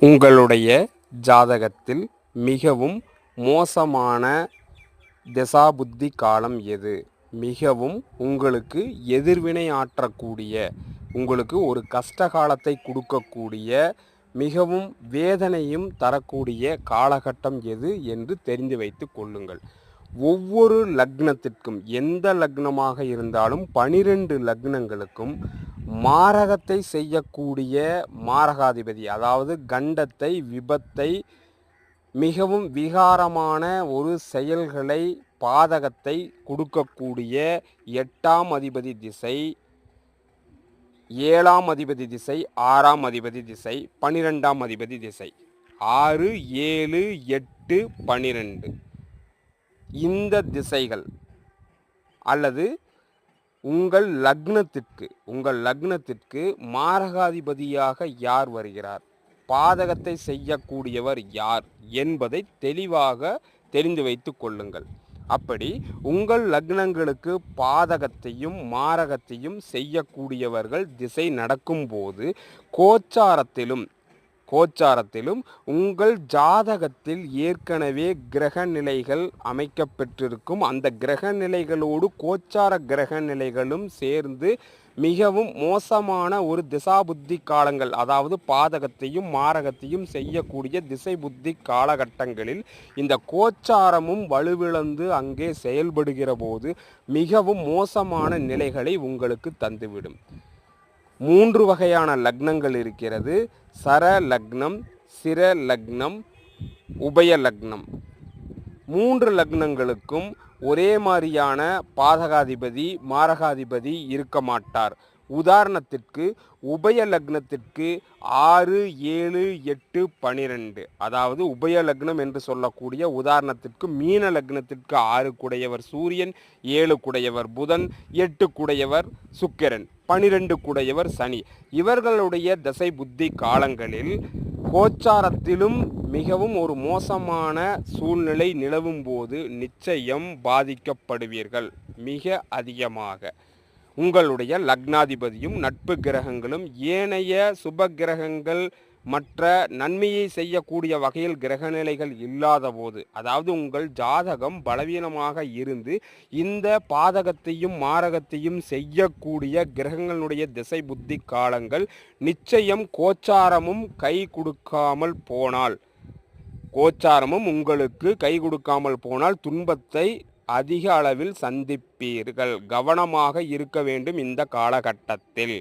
உங்களுடைய ஜாதகத்தில் மிகவும் மோசமான திசாபுத்தி காலம் எது? மிகவும் உங்களுக்கு எதிர்வினை ஆற்றக்கூடிய உங்களுக்கு ஒரு கஷ்ட காலத்தை கொடுக்கக்கூடிய மிகவும் வேதனையும் தரக்கூடிய காலகட்டம் எது என்று தெரிந்து வைத்து கொள்ளுங்கள். ஒவ்வொரு லக்னத்திற்கும் எந்த லக்னமாக இருந்தாலும் பனிரெண்டு லக்னங்களுக்கும் மாரகத்தை செய்யக்கூடிய மாரகாதிபதி அதாவது கண்டத்தை விபத்தை மிகவும் விகாரமான ஒரு செயல்களை பாதகத்தை கொடுக்கக்கூடிய எட்டாம் அதிபதி திசை ஏழாம் அதிபதி திசை ஆறாம் அதிபதி திசை பனிரெண்டாம் அதிபதி திசை. ஆறு ஏழு எட்டு பனிரெண்டு இந்த திசைகள் அல்லது உங்கள் லக்னத்திற்கு உங்கள் லக்னத்திற்கு மாரகாதிபதியாக யார் வருகிறார்? பாதகத்தை செய்யக்கூடியவர் யார் என்பதை தெளிவாக தெரிந்து வைத்து கொள்ளுங்கள். அப்படி உங்கள் லக்னங்களுக்கு பாதகத்தையும் மாரகத்தையும் செய்யக்கூடியவர்கள் திசை நடக்கும்போது கோச்சாரத்திலும் கோச்சாரத்திலும் உங்கள் ஜாதகத்தில் ஏற்கனவே கிரக நிலைகள் அமைக்கப்பெற்றிருக்கும். அந்த கிரக நிலைகளோடு கோச்சார கிரக நிலைகளும் சேர்ந்து மிகவும் மோசமான ஒரு திசா புத்தி காலங்கள் அதாவது பாதகத்தையும் மாரகத்தையும் செய்யக்கூடிய திசை புத்தி காலகட்டங்களில் இந்த கோச்சாரமும் வலுவிழந்து அங்கே செயல்படுகிற போது மிகவும் மோசமான நிலைகளை உங்களுக்கு தந்துவிடும். மூன்று வகையான லக்னங்கள் இருக்கிறது. சர லக்னம் சிர லக்னம் உபய லக்னம். மூன்று லக்னங்களுக்கும் ஒரே மாதிரியான பாதகாதிபதி மாரகாதிபதி இருக்க மாட்டார். உதாரணத்திற்கு உபய லக்னத்திற்கு ஆறு ஏழு எட்டு பனிரெண்டு. அதாவது உபய லக்னம் என்று சொல்லக்கூடிய உதாரணத்திற்கு மீன லக்னத்திற்கு ஆறு குடையவர் சூரியன் ஏழு குடையவர் புதன் எட்டு குடையவர் சுக்கிரன். பனிரெண்டு குடையவர் சனி. இவர்களுடைய தசை புத்தி காலங்களில் கோச்சாரத்திலும் மிகவும் ஒரு மோசமான சூழ்நிலை நிலவும் போது நிச்சயம் பாதிக்கப்படுவீர்கள் மிக அதிகமாக. உங்களுடைய லக்னாதிபதியும் நட்பு கிரகங்களும் ஏனைய சுப கிரகங்கள் மற்ற நன்மையை செய்யக்கூடிய வகையில் கிரகநிலைகள் இல்லாத போது அதாவது உங்கள் ஜாதகம் பலவீனமாக இருந்து இந்த பாதகத்தையும் மாரகத்தையும் செய்யக்கூடிய கிரகங்களுடைய திசை புத்தி காலங்கள் நிச்சயம் கோச்சாரமும் கை கொடுக்காமல் போனால் கோச்சாரமும் உங்களுக்கு கை கொடுக்காமல் போனால் துன்பத்தை அதிக அளவில் சந்திப்பீர்கள். கவனமாக இருக்க வேண்டும் இந்த காலகட்டத்தில்.